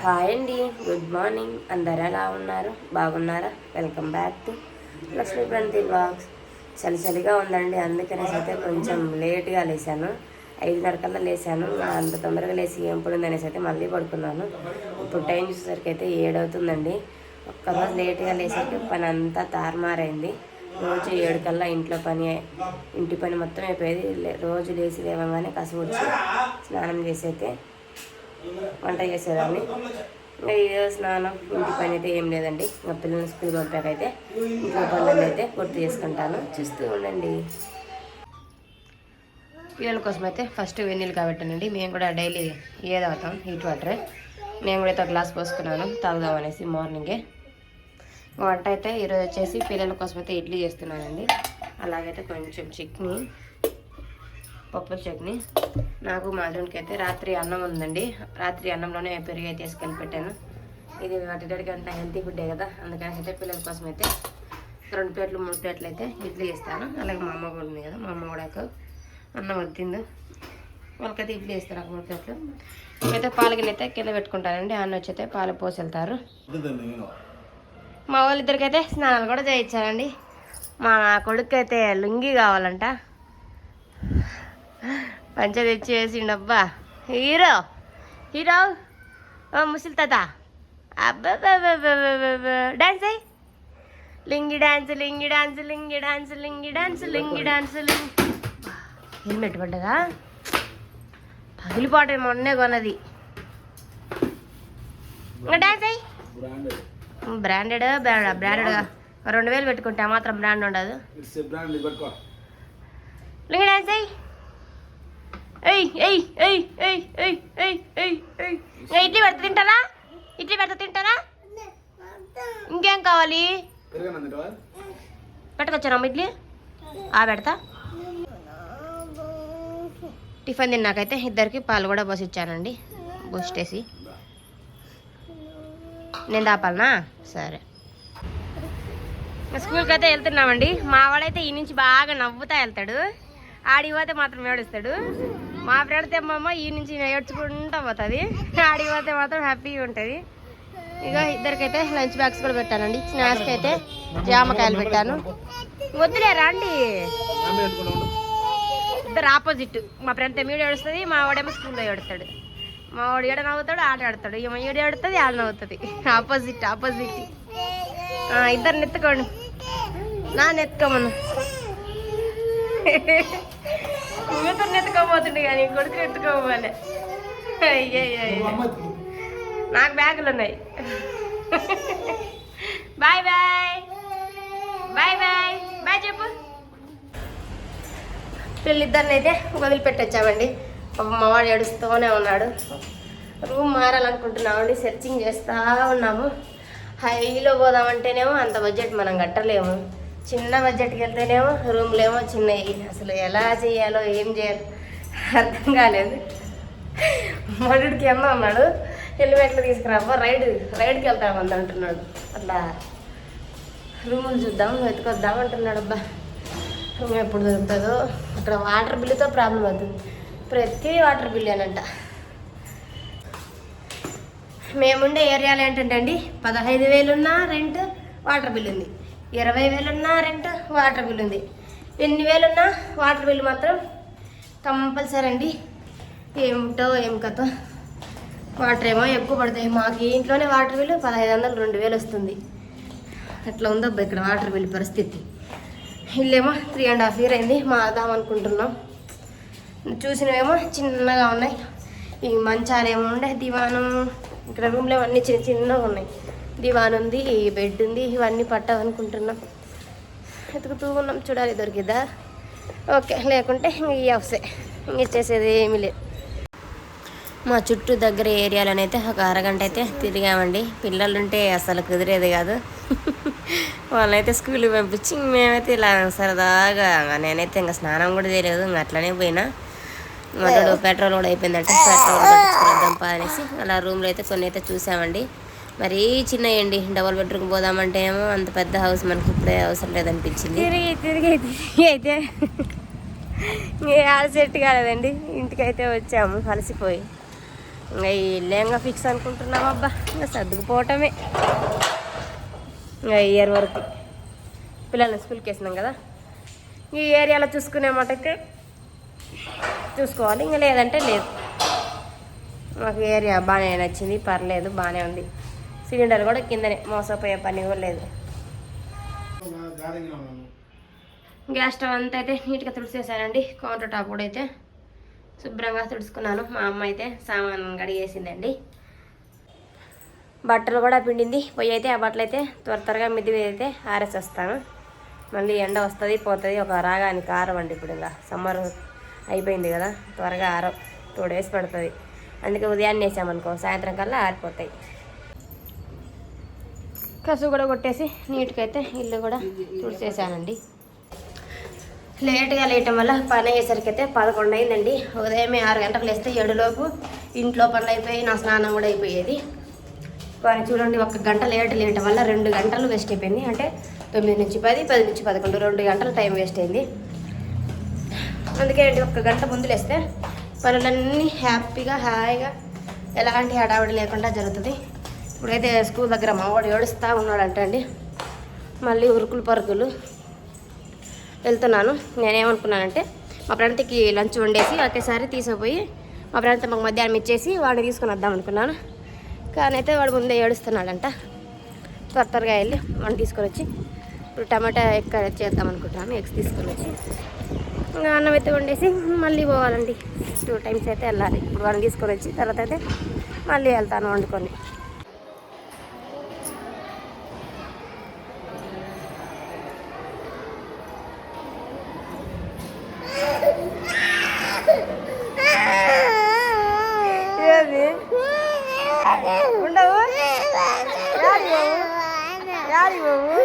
Hi అండి good morning. అందరు ఎలా ఉన్నారు? బాగున్నారా? వెల్కమ్ బ్యాక్ టు లక్ష్మీ ప్రంతి బ్లాగ్స్. చలి చలిగా ఉందండి అందుకనేసి అయితే కొంచెం లేట్గా లేసాను ఐదున్నర కల్లా లేశాను. అంత తొందరగా లేచి ఏం పడింది అనేసి అయితే మళ్ళీ పడుకున్నాను. ఇప్పుడు టైం చూసేసరికి అయితే ఏడవుతుందండి. ఒక్కరోజు లేట్గా లేసరికి పని అంతా తారుమారైంది. రోజు ఏడు కల్లా ఇంట్లో పని ఇంటి పని మొత్తం అయిపోయేది. రోజు లేచి లేవగానే కసు వచ్చి స్నానం చేసి అయితే వంట చేసేదాన్ని. ఇంకా ఈరోజు స్నానం ఇంటి పని అయితే ఏం లేదండి. ఇంకా పిల్లల్ని స్కూల్ పంపాకైతే ఇంట్లో పనులను అయితే పూర్తి చేసుకుంటాను. చూస్తూ ఉండండి. పిల్లల కోసం అయితే ఫస్ట్ వెన్నీళ్ళు కాబట్టానండి. మేము కూడా డైలీ ఏ తాగుతాం? Heat water. మేము కూడా అయితే ఒక గ్లాస్ పోసుకున్నాను. తాగుదాం అనేసి మార్నింగే. వంట అయితే ఈరోజు వచ్చేసి పిల్లల కోసం అయితే ఇడ్లీ చేస్తున్నానండి. అలాగైతే కొంచెం చిక్ని పప్పుల చట్నీ. నాకు మా హస్బెండ్కి అయితే రాత్రి అన్నం ఉందండి. రాత్రి అన్నంలోనే పెరుగు అయితే వేసుకొని పెట్టాను. ఇది వాటికి అంత హెల్తీ ఫుడ్డే కదా. అందుకని అయితే పిల్లల కోసం అయితే రెండు ప్లేట్లు మూడు ప్లేట్లు అయితే ఇడ్లీ ఇస్తాను అలాగే మా అమ్మ కూడా ఉంది కదా. మా అమ్మ కూడా అన్నం వద్దింది వాళ్ళకైతే ఇడ్లీ ఇస్తారు ఒక మూడు ప్లేట్లు. అయితే పాలగిన అయితే కింద పెట్టుకుంటానండి. అన్న వచ్చి అయితే పాలు పోసి వెళ్తారు మా వాళ్ళిద్దరికైతే స్నానాలు కూడా చేయించానండి మా కొడుకు అయితే లుంగి కావాలంట. పంచ తెచ్చి వేసిండబ్బా హీరో హీరో. ఓ ముసలి తాత. అబ్బా డాన్స్ అయ్యి lungi dance lungi dance lungi dance lungi dance lungi dance lungi. Helmet పడ్డదా పగిలిపోవటం మొన్నే కొన్నది. ఇంకా డాన్స్ అయ్యి బ్రాండెడ్? బ్రాండ్? బ్రాండెడ్గా. రెండు వేలు పెట్టుకుంటే మాత్రం బ్రాండ్ ఉండదు. లింగ డాన్స్ అయ్యి ఏయ్ ఏయ్ ఏయ్ ఏయ్ ఏయ్ ఏయ్ ఏయ్ ఏయ్. ఇడ్లీ పెడతా తింటారా ఇడ్లీ పెడతా తింటారా ఇంకేం కావాలి? పెట్టుకొచ్చారమ్మ ఇడ్లీ? ఆ పెడతా. టిఫిన్ తిన్నాకైతే ఇద్దరికి పాలు కూడా బస్ ఇచ్చానండి బూస్ట్ వేసి నేను దాపాలనా సరే. స్కూల్కి అయితే వెళ్తున్నామండి. మా వాడైతే ఈ నుంచి బాగా నవ్వుతా వెళ్తాడు. ఆడిపోతే పోతే మాత్రం ఏడుస్తాడు. మా ఫ్రెండ్ తెమ్మమ్మ ఈ నుంచి ఏడ్చుకుంటా పోతుంది. ఆడికి పోతే మాత్రం హ్యాపీగా ఉంటుంది. ఇక ఇద్దరికైతే లంచ్ బ్యాగ్స్ కూడా పెట్టానండి. స్నాక్స్కి అయితే జామకాయలు పెట్టాను. వద్దులే రండి. ఇద్దరు ఆపోజిట్. మా ఫ్రెండ్ తెమ్మ ఏడుస్తుంది మా వాడేమో స్కూల్లో ఏడుస్తాడు. మా వాడు ఏడ నవ్వుతాడు ఆడ ఆడతాడు. ఈమె ఏడు ఏడుతుంది ఆడ నవ్వుతుంది. Opposite opposite. ఇద్దరు నెత్తుకోండి నా నెత్తుకోమను. ఇద్దరు నెత్తుకోబోతుండే కానీ కొడుకు నెత్తుకోవాలి అయ్యయ్యో నాకు బ్యాగులు ఉన్నాయి. Bye bye. Bye bye. Bye చెప్పు. వీళ్ళిద్దరిని అయితే వదిలిపెట్టొచ్చామండి. పాపం మా వాడు ఏడుస్తూనే ఉన్నాడు. రూమ్ మారాలనుకుంటున్నామండి. సెర్చింగ్ చేస్తూ ఉన్నాము. హైలో పోదామంటేనేమో అంత బడ్జెట్ మనం కట్టలేము. చిన్న బడ్జెట్కి వెళ్తేనేమో రూమ్లేమో చిన్నవి అసలు ఎలా చేయాలో ఏం చేయాలో అర్థం కాలేదు. మడుడికి ఏమో అన్నాడు హెల్మెట్లు తీసుకురాబో రైడ్ రైడ్కి వెళ్తామంది అంటున్నాడు. అట్లా రూములు చూద్దాం వెతుకొద్దాం అంటున్నాడు అబ్బా రూమ్ ఎప్పుడు దొరుకుతుందో? అక్కడ వాటర్ బిల్లుతో ప్రాబ్లం అవుతుంది. ప్రతి వాటర్ బిల్ అనంట మేముండే ఏరియాలో ఏంటంటే అండి పదహైదు వేలున్నా రెంట్ వాటర్ బిల్ ఉంది. ఇరవై వేలున్నా రెంట్ వాటర్ బిల్ ఉంది. ఎన్ని వేలున్నా వాటర్ బిల్ మాత్రం కంపల్సరీ అండి ఏమిటో ఏం కథ. వాటర్ ఏమో ఎక్కువ పడతాయి. మాకు ఇంట్లోనే వాటర్ బిల్లు పదహైదు వందలు రెండు వేలు వస్తుంది. అట్లా ఉందబ్బా ఇక్కడ వాటర్ బిల్ పరిస్థితి. ఇల్లేమో త్రీ అండ్ హాఫ్ ఇయర్ అయింది. మాదాం అనుకుంటున్నాం. చూసినవేమో చిన్నగా ఉన్నాయి. ఈ మంచాలు ఏమో ఉండే దివానం. ఇక్కడ రూమ్లో అన్నీ చిన్న చిన్నగా ఉన్నాయి. దివాన్ ఉంది బెడ్ ఉంది ఇవన్నీ పట్టామనుకుంటున్నాం వెతుకుతూ ఉన్నాం చూడాలి దొరికిద్దా? ఓకే లేకుంటే ఇంక ఈ హౌసే. ఇంక ఇచ్చేసేది ఏమీ లేదు. మా చుట్టూ దగ్గర ఏరియాలోనైతే ఒక అరగంట అయితే తిరిగామండి. పిల్లలుంటే అసలు కుదిరేది కాదు. వాళ్ళైతే స్కూల్కి పంపించి మేమైతే ఇలా సరదాగా నేనైతే ఇంకా స్నానం కూడా చేయలేదు ఇంకా అట్లనే పోయినా. మొదలు పెట్రోల్ కూడా అయిపోయిందంటే పెట్రోల్ కొట్టించుకునేద్దాం పా అనేసి. అలా రూమ్లో అయితే కొన్ని అయితే చూసామండి. మరీ చిన్నయండి డబుల్ బెడ్రూమ్ పోదామంటే ఏమో అంత పెద్ద హౌస్ మనకి ఇప్పుడే అవసరం లేదనిపించింది. తిరిగి తిరిగి తిరిగి అయితే ఆడ సెట్ కాలేదండి. ఇంటికైతే వచ్చాము కలిసిపోయి ఇంకా ఈ ఇల్లేంగా ఫిక్స్ అనుకుంటున్నాం అబ్బా ఇంకా సర్దుకుపోవటమే. ఇంకా ఇయర్ వరకు పిల్లల్ని స్కూల్కి వేసినాం కదా. ఈ ఏరియాలో చూసుకునే మాటకి చూసుకోవాలి. ఇంకా లేదంటే లేదు. మాకు ఏరియా బాగానే నచ్చింది పర్లేదు బాగానే ఉంది. సిలిండర్ కూడా కిందనే మోసపోయే పని కూడా లేదు. గ్యాస్ స్టవ్ అంతా అయితే నీట్గా తుడిచేసానండి కౌంటర్ టాప్ కూడా అయితే శుభ్రంగా తుడుచుకున్నాను. మా అమ్మ అయితే సామాన్ కడిగేసిందండి. బట్టలు కూడా పిండింది. పొయ్యి అయితే ఆ బట్టలు అయితే త్వర త్వరగా మిద్ది మీద అయితే ఆరేసేస్తాను. మళ్ళీ ఎండ వస్తుంది పోతుంది. ఒక రాగానికి ఆరవండి ఇప్పుడు ఇంకా. సమ్మర్ అయిపోయింది కదా త్వరగా ఆరం టూ డేస్ పడుతుంది. అందుకే ఉదయాన్నే వేసామనుకో సాయంత్రం కల్లా ఆరిపోతాయి. కసు కూడా కొట్టేసి నీట్గా అయితే ఇల్లు కూడా తుడిచేసానండి. లేట్గా లేయటం వల్ల పని అయ్యేసరికి అయితే పదకొండు అయిందండి. ఉదయమే ఆరు గంటలకు లేస్తే ఏడులోపు ఇంట్లో పనులు అయిపోయి నా స్నానం కూడా అయిపోయేది. కానీ చూడండి ఒక గంట లేట్ లేయటం వల్ల రెండు గంటలు వేస్ట్ అయిపోయింది. అంటే తొమ్మిది నుంచి పది పది నుంచి పదకొండు రెండు గంటలు టైం వేస్ట్ అయింది. అందుకే ఒక గంట ముందు లేస్తే పనులన్నీ హ్యాపీగా హాయిగా ఎలాంటి హడావిడి లేకుండా జరుగుతుంది. ఇప్పుడైతే స్కూల్ దగ్గర మా వాడు ఏడుస్తూ ఉన్నాడంట అండి. మళ్ళీ ఉరుకులు పరుగులు వెళ్తున్నాను. నేనేమనుకున్నానంటే మా ప్రాంతకి లంచ్ వండేసి ఒకేసారి తీసుకుపోయి మా ఫ్రెండ్తో మాకు మధ్యాహ్నం ఇచ్చేసి వాడిని తీసుకుని వద్దాం అనుకున్నాను. కానీ అయితే వాడు ముందే ఏడుస్తున్నాడంట. త్వర త్వరగా వెళ్ళి వాడిని తీసుకొని వచ్చి ఇప్పుడు టమాటా ఎక్క చేద్దాం అనుకుంటున్నాను ఎగ్స్ తీసుకొని వచ్చి. ఇంకా అన్నం అయితే వండేసి మళ్ళీ పోవాలండి. టూ టైమ్స్ అయితే వెళ్ళాలి. ఇప్పుడు వాడిని తీసుకొని వచ్చి తర్వాత అయితే మళ్ళీ వెళ్తాను వండుకొని ఏది ఉండవు యాడి పోవు యాడి పోవు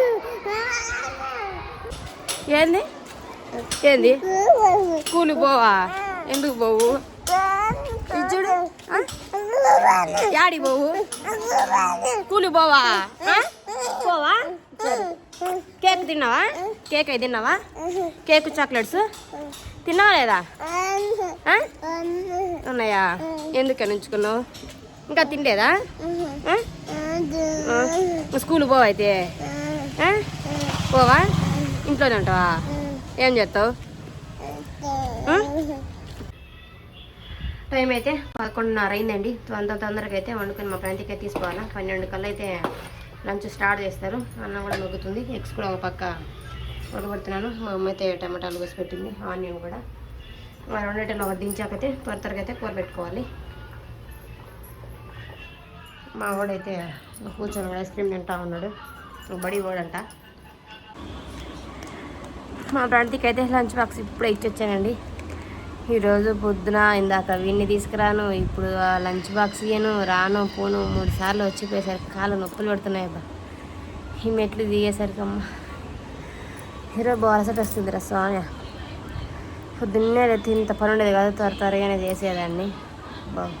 ఏంది ఏంది? స్కూల్ పోవా? ఎందుకు పోవు? చూడు. యాడి పోవు? స్కూల్ పోవా? పోవా? కేక్ తిన్నావా? కేక్ అయి తిన్నావా? Cake chocolates? తిన్నావా లేదా? ఉన్నాయా? ఎందుకని ఉంచుకున్నావు ఇంకా తిండేదా స్కూల్ పోవైతే అయితే? పోవా? ఇంట్లోనే ఉంటావా? ఏం చేస్తావు? టైం అయితే పదకొండున్నర అయిందండి. తొందర తొందరగా అయితే వండుకొని మా ఫ్రెండ్కి అయితే తీసుకోవాలా. పన్నెండు కల్లా అయితే లంచ్ స్టార్ట్ చేస్తారు. అన్నం కూడా మగ్గుతుంది. ఎగ్స్ కూడా ఒక పక్క ఉడకబెడుతున్నాను. మా అమ్మ అయితే టమాటాలు కోసి పెట్టింది. ఆనియన్ కూడా. మా రెండింటిలో ఒకటి దించాకైతే త్వర త్వరగా అయితే కూర పెట్టుకోవాలి. మా వాడైతే కూర్చొని ఐస్ క్రీమ్ తింటా ఉన్నాడు. బడి వాడంట. మా ప్రాంతికి అయితే లంచ్ బాక్స్ ఇప్పుడే ఇచ్చొచ్చానండి. ఈరోజు పొద్దున ఇందాక వీడిని తీసుకురాను ఇప్పుడు ఆ లంచ్ బాక్స్ ఇయ్యను రాను పోను మూడు సార్లు వచ్చిపోయేసరికి కాళ్ళు నొప్పులు పెడుతున్నాయి అబ్బా. ఈ మెట్లు దిగేసరికి అమ్మ. ఈరోజు బాలసట వస్తుంది రా స్వామి పొద్దున్నే లేతే ఇంత పని ఉండేది కదా త్వర త్వరగానే చేసేదాన్ని. బాబు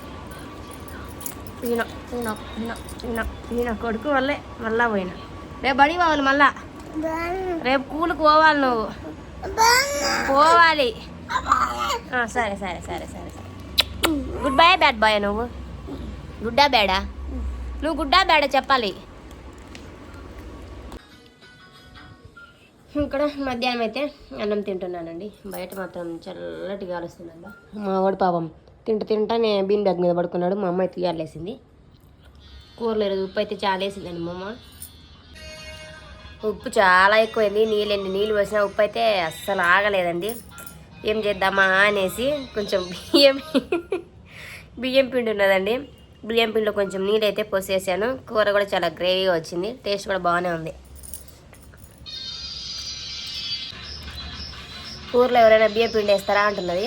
ఈయన ఈయన ఈయన ఈయన ఈయన కొడుకు వల్లే మళ్ళా పోయినా. రేపు బడి పోవాలి మళ్ళా. రేపు కూలికి పోవాలి నువ్వు. పోవాలి. సరే సరే సరే సరే సరే. గుడ్ బాయ్ బ్యాడ్ బాయ్ నువ్వు. గుడ్డా బ్యాడా నువ్వు గుడ్డా బ్యాడా చెప్పాలి. ఇక్కడ మధ్యాహ్నం అయితే అన్నం తింటున్నానండి. బయట మాత్రం చల్లటి గాలి మా వాడు పాపం తింట తింటానే బీన్ బ్యాగ్ మీద పడుకున్నాడు. మా అమ్మ అయితే కూరలు ఈరోజు ఉప్పు అయితే చాలా వేసిందండి మా అమ్మ. ఉప్పు చాలా ఎక్కువైంది. నీళ్ళు ఎన్ని నీళ్ళు పోసినా ఉప్పు అయితే అస్సలు ఆగలేదండి. ఏం చేద్దామా అనేసి కొంచెం బియ్యం బియ్యం పిండి ఉన్నదండి. బియ్యం పిండిలో కొంచెం నీళ్ళు అయితే పోసేసాను. కూర కూడా చాలా గ్రేవీగా వచ్చింది. టేస్ట్ కూడా బాగానే ఉంది. కూరలో ఎవరైనా బియ్యం పిండి వేస్తారా అంటున్నది.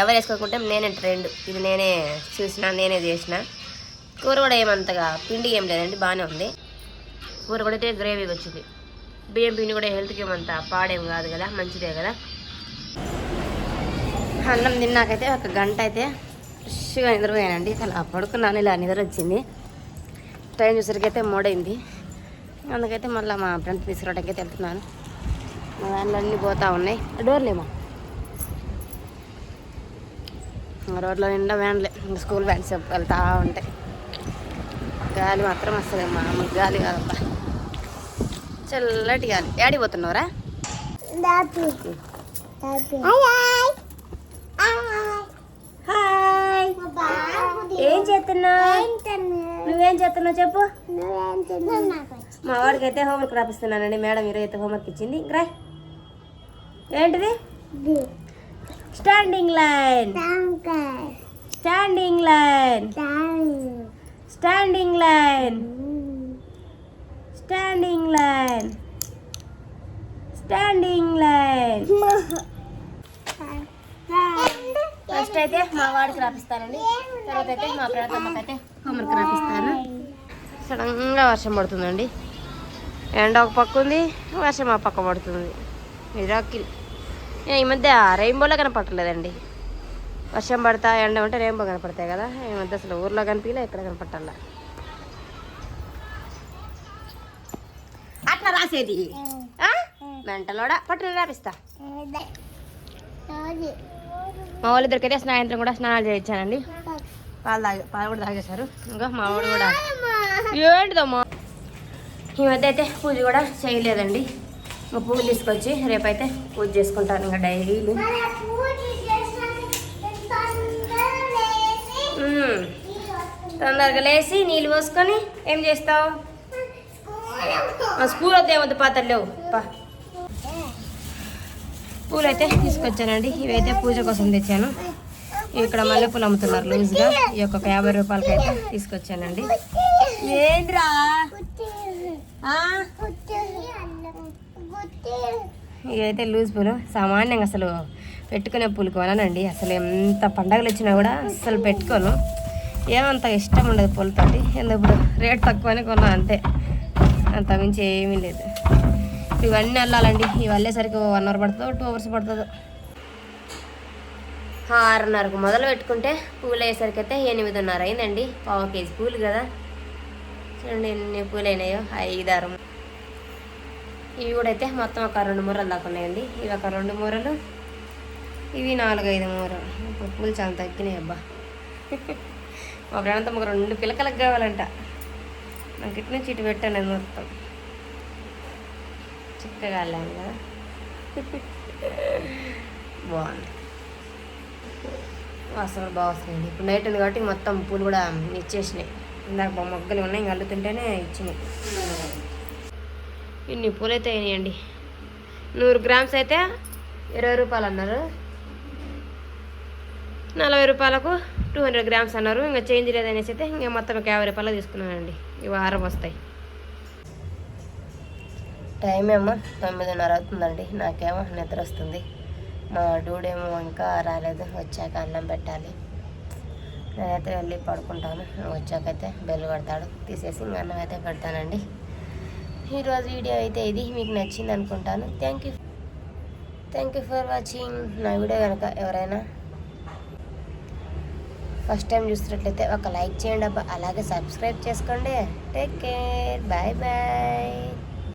ఎవరు వేసుకోకుంటే నేనే ట్రెండ్. ఇది నేనే చూసిన నేనే చేసిన. కూర కూడా ఏమంతగా పిండి ఏం లేదండి. బాగానే ఉంది. కూర కూడా అయితే వచ్చింది. బియ్యం పిండి కూడా హెల్త్కి ఏమంత పాడేం కాదు కదా మంచిదే కదా. అన్నం తిన్నాకైతే ఒక గంట అయితే ఫ్రెష్గా నిద్రపోయానండి. అలా పడుకున్నాను ఇలా నిద్ర వచ్చింది. టైం చూసరికి అయితే మూడైంది. అందుకైతే మళ్ళీ మా ఫ్రెండ్ తీసుకురావడానికి అయితే వెళ్తున్నాను. మా దాంట్లో అన్నీ పోతూ ఉన్నాయి. డోర్లేమా రోడ్లో నిండా వ్యాన్లే. స్కూల్ వ్యాన్స్ వెళ్తా ఉంటాయి. గాలి మాత్రం వస్తుంది మామూలు గాలి కాదబ్బా. చల్లటి గాలి. ఏడికి పోతున్నావురా? హాయ్ ఏం చేస్తున్నావు? నువ్వేం చేస్తున్నావు చెప్పు. మా వాడికైతే హోంవర్క్ రాపిస్తున్నానండి. మేడం ఈరోజు అయితే హోంవర్క్ ఇచ్చింది. ఇంకా రాయ్. ఏంటిది? Standing line standing line standing line standing line standing line first అయితే మా వాడికి రాపిస్తానండి. తర్వాత అయితే మా ప్రణతమ్మకి అయితే హోంవర్క్ రాపిస్తాను. సడన్గా వర్షం పడుతుందండి. ఎండ ఒక పక్క ఉంది వర్షం ఆ పక్క పడుతుంది. మిరాకిల్. ఈ మధ్య రెయిన్బోలో కనపడలేదండి వర్షం పడతా ఎండ ఉంటే రెయిన్బో కనపడతాయి కదా. ఈ మధ్య అసలు ఊర్లో కనిపించలే ఎక్కడ కనపట్టాలా రాసేది? మెంటలోడా? పట్టు రాపిస్తా. మా వాళ్ళిద్దరికైతే సాయంత్రం కూడా స్నానాలు చేయించానండి. పాలు తాగి పాలు కూడా తాగేశారు. ఇంకా మా వాడు కూడా ఏంటిదమ్మా? ఈ మధ్య అయితే పూజ కూడా చేయలేదండి. ఇంకా పూలు తీసుకొచ్చి రేపైతే పూజ చేసుకుంటాను ఇంకా డైలీ. తొందరగా లేచి నీళ్ళు పోసుకొని ఏం చేస్తావు? స్కూల్ అయితే ఏమొద్దు పాత్రలు లేవు పా. పూలు అయితే తీసుకొచ్చానండి. ఇవైతే పూజ కోసం తెచ్చాను. ఇక్కడ మల్లెపూలు అమ్ముతున్నారు లూజ్గా. ఈ యొక్క యాభై రూపాయలకి అయితే తీసుకొచ్చానండి ఇవైతే లూజ్ పూలు. సామాన్యంగా అసలు పెట్టుకునే పూలు కొననండి అసలు ఎంత పండగలు వచ్చినా కూడా అసలు పెట్టుకోను. ఏమంత ఇష్టం ఉండదు పూలతోటి. ఎందుకు రేట్ తక్కువనే కొన్నా అంతే. అంత మించి ఏమీ లేదు. ఇవన్నీ వెళ్ళాలండి ఇవి వెళ్ళేసరికి వన్ అవర్ పడుతుందో టూ అవర్స్ పడుతుందో. ఆరున్నరకు మొదలు పెట్టుకుంటే పూలు అయ్యేసరికి అయితే ఎనిమిదిన్నర అయిందండి. పావు కేజీ పూలు కదా. చూడండి ఎన్ని పూలు అయినాయో. ఐదారు ఇవి కూడా అయితే మొత్తం ఒక రెండు మూరలు దాకా ఉన్నాయండి. ఇవి ఒక రెండు మూరలు ఇవి నాలుగు ఐదు మూరలు. పూలు చాలా తగ్గినాయి అబ్బా. మా ప్రాంతం ఒక రెండు పిలకలకు కావాలంట. నాకు ఇటు నుంచి ఇటు పెట్టాను నేను మొత్తం. చిక్కగా అల్లాను. కదా బాగుంది. వాసన కూడా బాగా ఇప్పుడు నైట్ ఉంది కాబట్టి మొత్తం పూలు కూడా ఇచ్చేసినాయి ఇందాక మొగ్గలు ఉన్నాయి ఇంకా అల్లుతుంటేనే ఇచ్చినాయి. ఇన్ని పూలు అయితే అయినాయండి. నూరు గ్రామ్స్ అయితే ఇరవై రూపాయలు అన్నారు. నలభై రూపాయలకు టూ హండ్రెడ్ గ్రామ్స్ అన్నారు. ఇంకా చేంజ్ లేదనేసి అయితే ఇంకా మొత్తం ఒక యాభై రూపాయలు తీసుకున్నానండి. ఈ వారం వస్తాయి. టైం ఏమో తొమ్మిదిన్నర అవుతుందండి. నాకేమో నిద్ర వస్తుంది. మా డూడేమో ఇంకా రాలేదు. వచ్చాక అన్నం పెట్టాలి. నేనైతే వెళ్ళి పడుకుంటాను. వచ్చాకైతే బెల్ పడతాడు తీసేసి ఇంకా అన్నం అయితే పెడతానండి. ఈరోజు వీడియో అయితే ఇది. మీకు నచ్చింది అనుకుంటాను thank you thank you for watching నా వీడియో కనుక ఎవరైనా ఫస్ట్ టైం చూసినట్లయితే ఒక లైక్ చేయండి అబ్బా. అలాగే సబ్స్క్రైబ్ చేసుకోండి. Take care. Bye bye.